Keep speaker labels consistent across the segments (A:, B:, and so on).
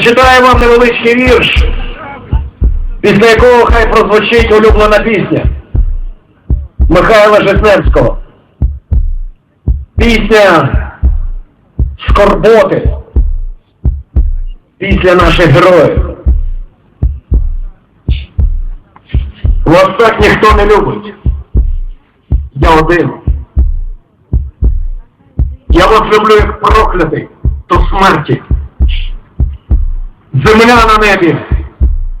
A: Прочитаю вам невеличкий вірш, після якого хай прозвучить улюблена пісня Михайла Житневського. Пісня скорботи. Після наших героїв. Вас так ніхто не любить. Я один. Я вас люблю як проклятий до смерті. Земля на небі,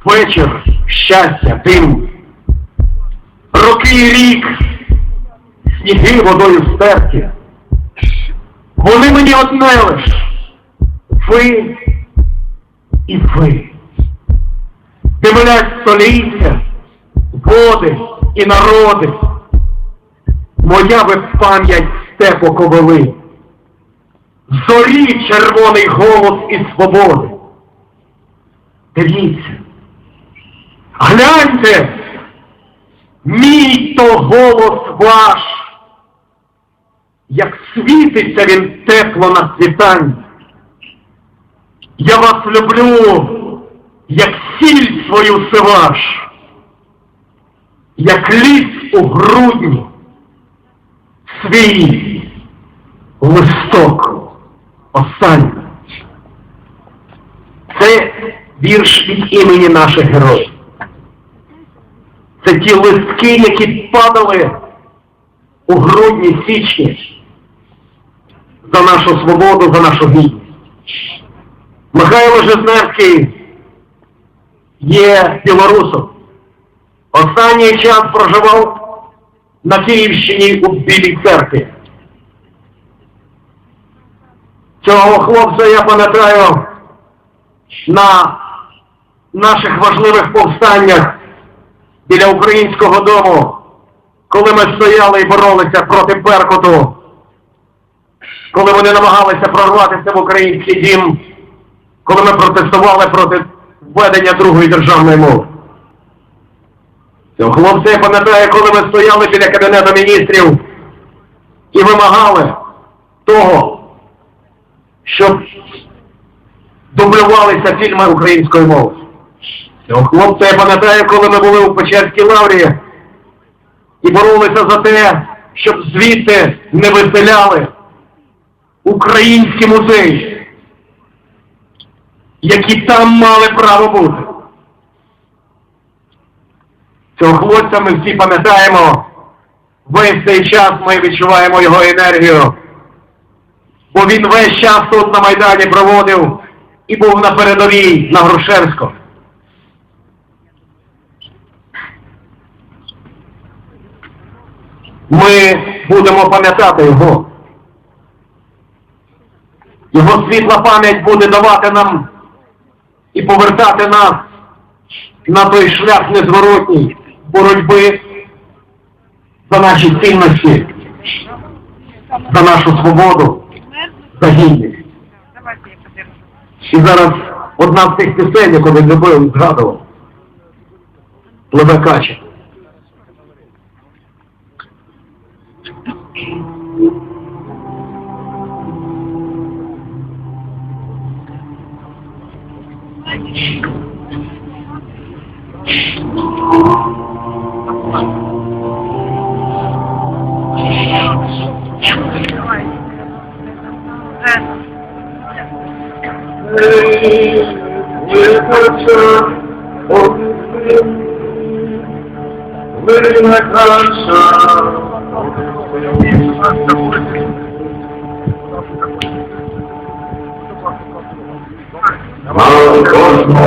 A: вечір, щастя, дим. Роки і рік, сніги водою стерті. Вони мені одне лиш. Ви і ви. Дивлять століття, води і народи. Моя ви пам'ять степу ковили. Зорі червоний голос і свободи. Дивіться. Гляньте, мій то голос ваш, як світиться він тепло на світанні. Я вас люблю, як сіль свою сиваш, як ліс у грудні, свій листок останній. Це вірш від імені наших героїв. Це ті листки, які падали у грудні січні за нашу свободу, за нашу гідність. Михайло Жизневський є білорусом. Останній час проживав на Київщині у Білій церкві. Цього хлопця я пам'ятаю на наших важливих повстаннях біля українського дому, коли ми стояли і боролися проти Беркуту, коли вони намагалися прорватися в український дім, коли ми протестували проти введення другої державної мови. Хлопця я пам'ятаю, коли ми стояли біля Кабінету міністрів і вимагали того, щоб дублювалися фільми українською мовою. Цього хлопця я пам'ятаю, коли ми були у Печерській лаврі і боролися за те, щоб звідти не виселяли українські музеї, які там мали право бути. Цього хлопця ми всі пам'ятаємо, весь цей час ми відчуваємо його енергію, бо він весь час тут на Майдані проводив і був на передовій на Грушевську. Ми будемо пам'ятати його. Його світла пам'ять буде давати нам і повертати нас на той шлях незворотній боротьби за наші цінності, за нашу свободу, за гідність. І зараз одна з тих пісень, яку він любив і
B: Living
A: my conscience, Cosmo,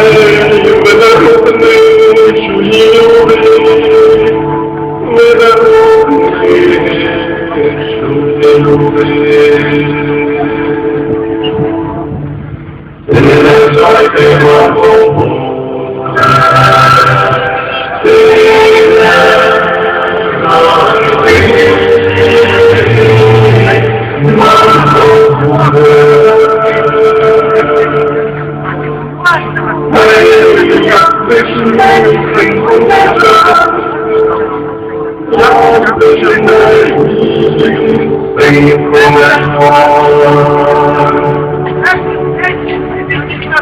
A: Aleluia.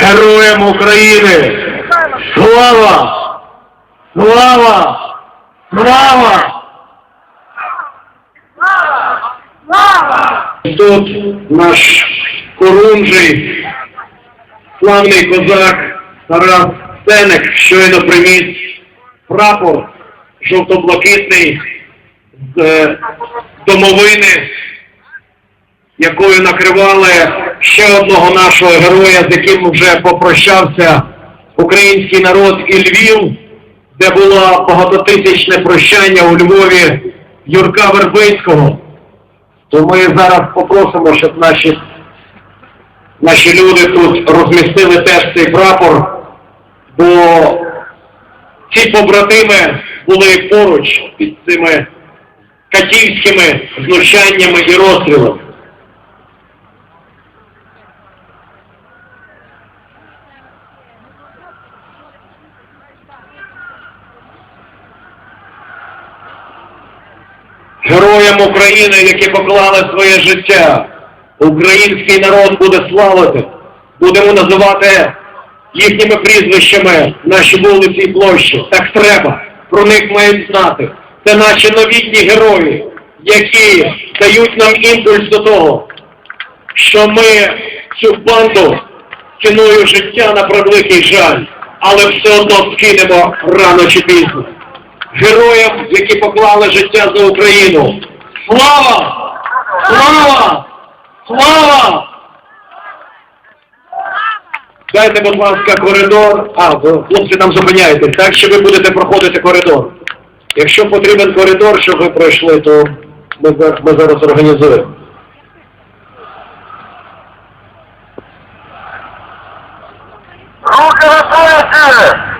A: Героям України! Слава! Слава! Слава! Тут наш корунжий, славний козак Тарас Сенек щойно привіз прапор жовто-блакитний з е, домовини, якою накривали ще одного нашого героя, з яким вже попрощався український народ і Львів, де було багатотисячне прощання у Львові Юрка Вербицького. То ми зараз попросимо, щоб наші, наші люди тут розмістили теж цей прапор, бо ці побратими були поруч під цими катівськими знущаннями і розстрілами. Героям України, які поклали своє життя, український народ буде славити. Будемо називати їхніми прізвищами наші вулиці і площі. Так треба. Про них мають знати. Це наші новітні герої, які дають нам імпульс до того, що ми цю банду ціною життя на превеликий жаль, але все одно скинемо рано чи пізно. Героям, які поклали життя за Україну. Слава! Слава! Слава! Дайте, будь ласка, коридор. А, ви, хлопці, там зупиняєтесь, так що ви будете проходити коридор. Якщо потрібен коридор, щоб ви пройшли, то ми, ми зараз організуємо.
C: Руки на плечі!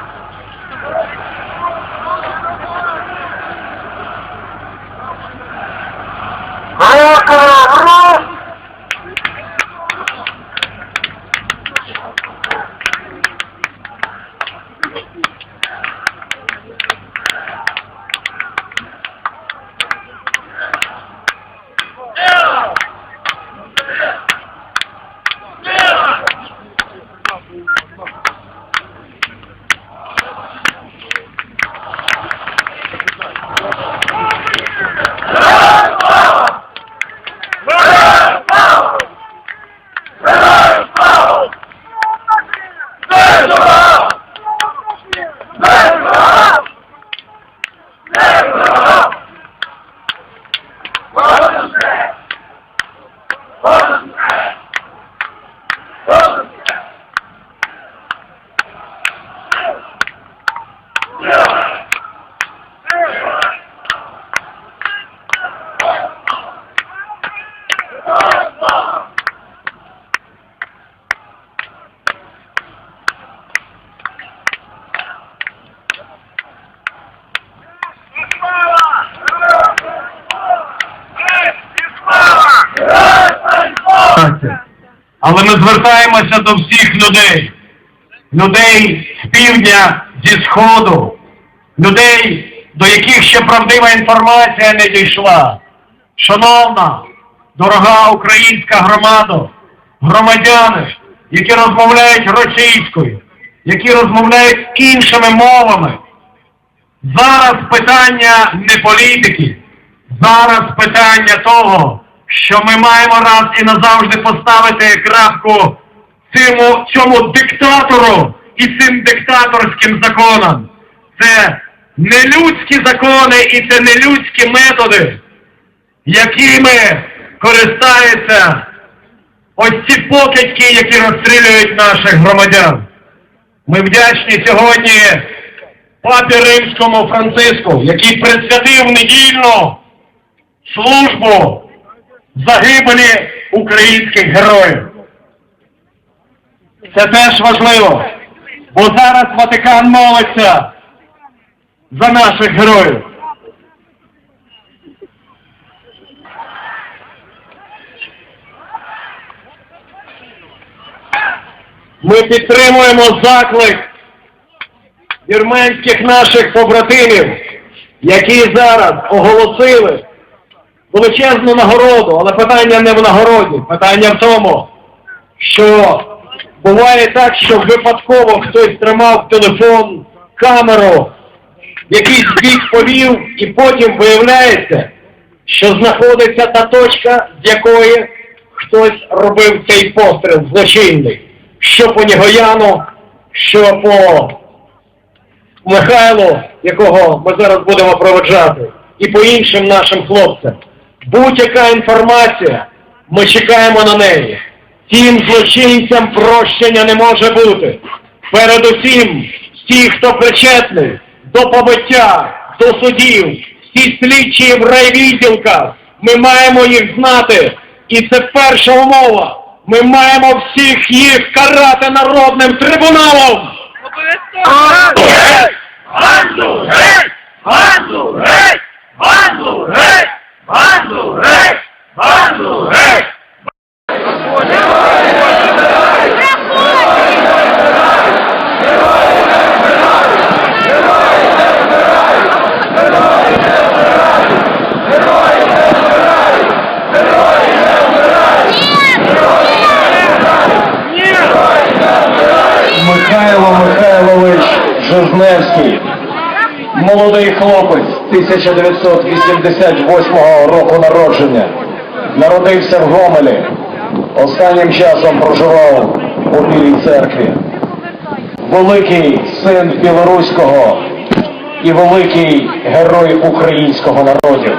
A: Області. Але ми звертаємося до всіх людей. Людей з півдня, зі сходу, людей, до яких ще правдива інформація не дійшла. Шановна, дорога українська громада, громадяни, які розмовляють російською, які розмовляють іншими мовами. Зараз питання не політики, зараз питання того, що ми маємо раз і назавжди поставити крапку цьому, цьому диктатору і цим диктаторським законам. Це не людські закони і це не людські методи, якими користаються ось ці покидьки, які розстрілюють наших громадян. Ми вдячні сьогодні папі Римському Франциску, який присвятив недільну службу загибелі українських героїв. Це теж важливо, бо зараз Ватикан молиться за наших героїв. Ми підтримуємо заклик вірменських наших побратимів, які зараз оголосили величезну нагороду, але питання не в нагороді, питання в тому, що буває так, що випадково хтось тримав телефон, камеру, якийсь бік повів, і потім виявляється, що знаходиться та точка, з якої хтось робив цей постріл злочинний. Що по Нігояну, що по Михайлу, якого ми зараз будемо проведжати, і по іншим нашим хлопцям. Будь-яка інформація, ми чекаємо на неї. Тим злочинцям прощення не може бути. Передусім, ті, хто причетний до побиття, до судів, всі слідчі в райвідділках, ми маємо їх знати. І це перша умова. Ми маємо всіх їх карати народним трибуналом.
D: Геть! Ганду геть! Ганду геть! Ганду геть! Ганду геть! Ганду геть!
E: Михайло Михайлович Жизневський, молодий хлопець 1988 року народження, народився в Гомелі, останнім часом проживав у Білій церкві. Великий син білоруського і великий герой українського народів.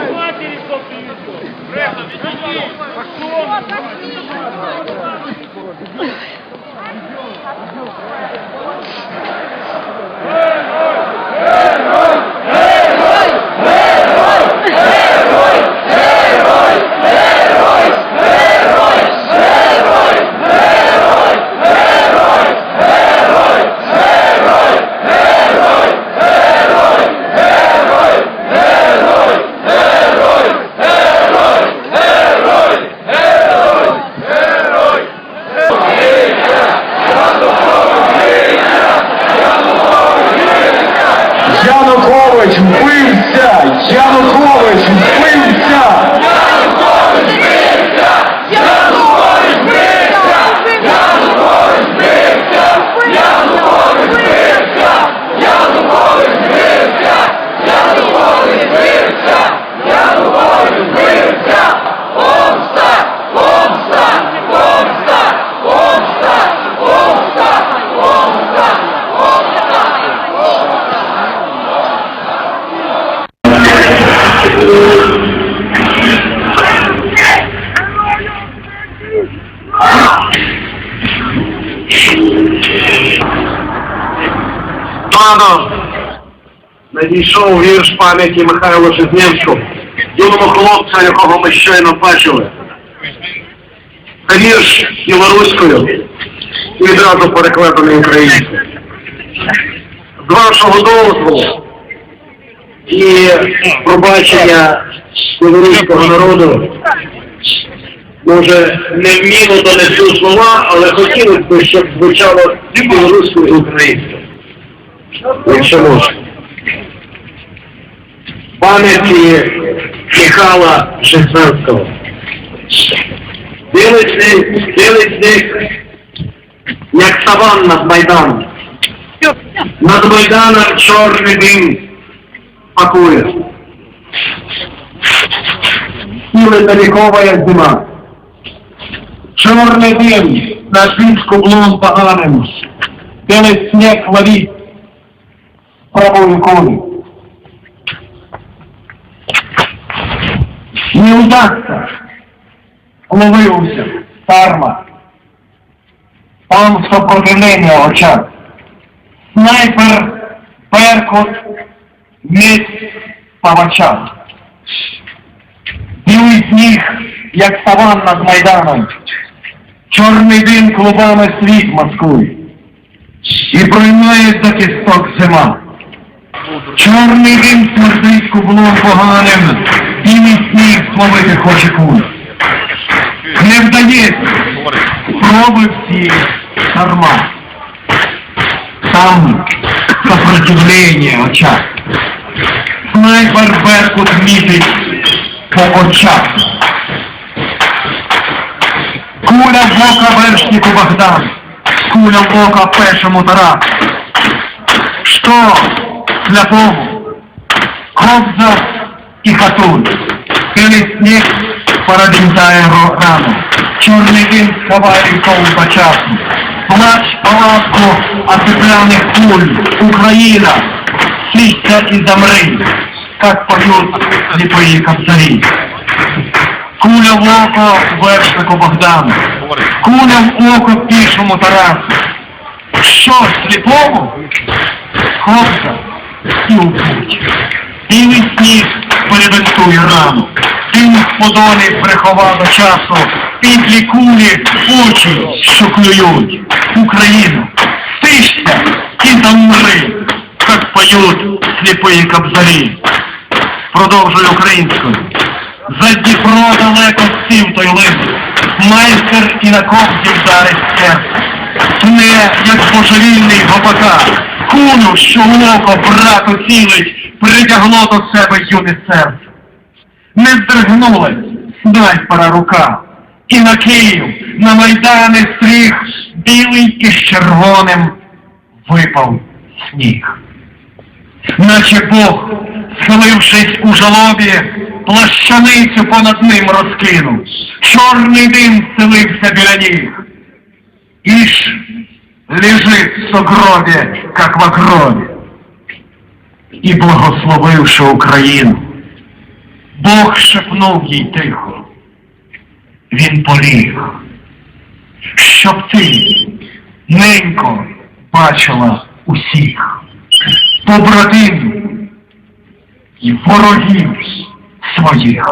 A: Надійшов вірш пам'яті Михайла Жизневського, юному хлопцю, якого ми щойно бачили. Це вірш білоруською і відразу перекладений українською. З вашого дозволу і пробачення білоруського народу може, невміло донесу слова, але хотілося б, щоб звучало і білоруською, і українською. Якщо можна. Пам'яті Михайла Жизненського. Білий сніг, як саван над Майданом. Над Майданом чорний дим пакує. Сіли далекова, зима. Чорний дим над війську блом поганим. Білий сніг ловить правою кулі. Не удастся. Ловився. Тарма. Там сопротивлення в очах. Снайпер, Беркут, меч по очах. Білий сніг, як саван над Майданом. Чорний дим клубами світ маскує. І за кісток зима. Чорний дим смердить кублом поганим, білий сніг словити хоче куль. Не вдається, спроби всі дарма. Там сопротивление очах. Снайпер Беркут мітить по очах. Куля в ока вершнику Богдан, куля в ока першому Тарасу. Что слепому? Кобза і хатун. Білий сніг породінтає рану. Чорний дим сховає колба часу. Плач палатку осыпляных пуль. Украина, сися и замри, как поют слепые кобзари. Куля в око вершнику Богдану, куля в око пішому Тарасу. Що сліпому? Хлопця і у путь. Білий сніг перебинтує рану. Тим в подолі приховав до часу кулі очі, що клюють. Україну, стишся і замри, як поють сліпі кобзарі. Продовжую українською. За Дніпро далеко сів той лист, майстер і на ковзі вдарить серце. Тне, як божевільний гопака, кулю, що в око брату цілить, притягло до себе юне серце. Не здригнулась снайпера рука, і на Київ, на майдани стріх, білий із червоним випав сніг. Наче Бог, схилившись у жалобі, плащаницю понад ним розкинув, чорний дим селився біля ніг. Ишь лежит в сугробе, как в гробе. І благословивши Україну, Бог шепнув їй тихо. Він поліг, щоб ти, ненько, бачила усіх, побратим і ворогів своїх.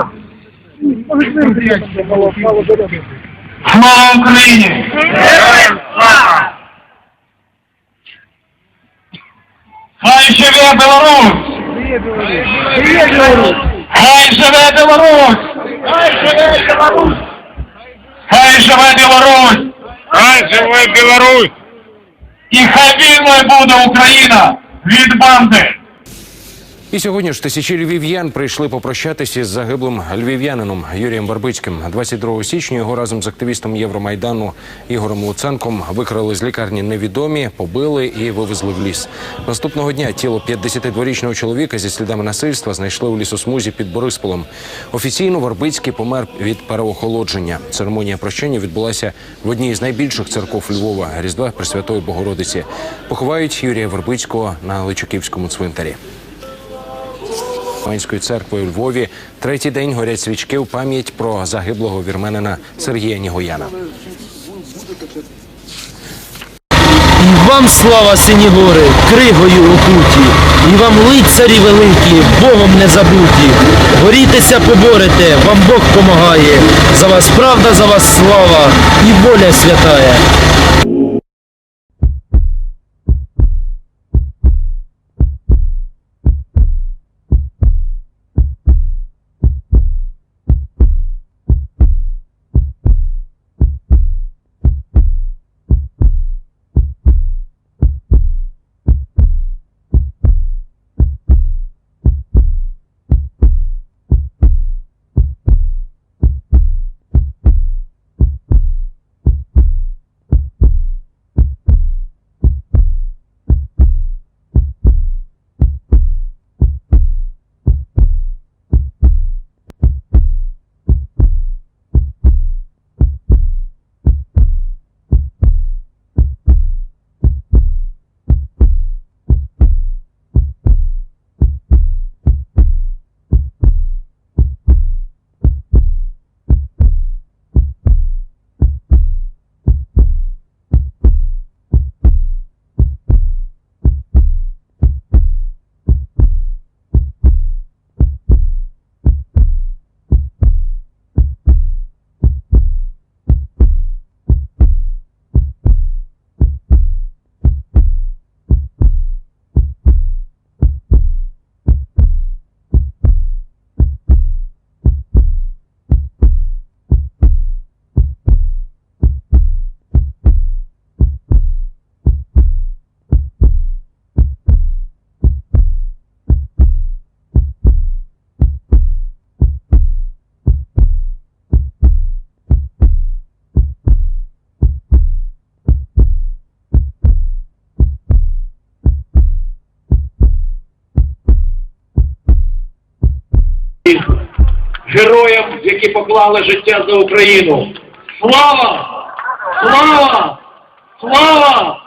A: Слава Україні!
F: Героям слава!
A: Хай живе Білорусь! Хай живе Білорусь!
F: Хай живе Білорусь!
A: Хай живе Білорусь!
F: Хай живе Білорусь!
A: І хай вільною буде Україна від банди!
G: І сьогодні ж тисячі львів'ян прийшли попрощатися з загиблим львів'янином Юрієм Барбицьким. 22 січня його разом з активістом Євромайдану Ігорем Луценком викрали з лікарні невідомі, побили і вивезли в ліс. Наступного дня тіло 52-річного чоловіка зі слідами насильства знайшли у лісосмузі під Борисполем. Офіційно Барбицький помер від переохолодження. Церемонія прощання відбулася в одній з найбільших церков Львова Різдва Пресвятої Богородиці. Поховають Юрія Вербицького на Личаківському цвинтарі. Панської церкви у Львові третій день горять свічки у пам'ять про загиблого вірменина Сергія Нігояна.
H: І вам слава, сині гори, кригою окуті, і вам лицарі великі, Богом не забуті. Горітеся поборете, вам Бог помагає. За вас правда, за вас слава і воля святая.
A: Які поклали життя за Україну. Слава! Слава! Слава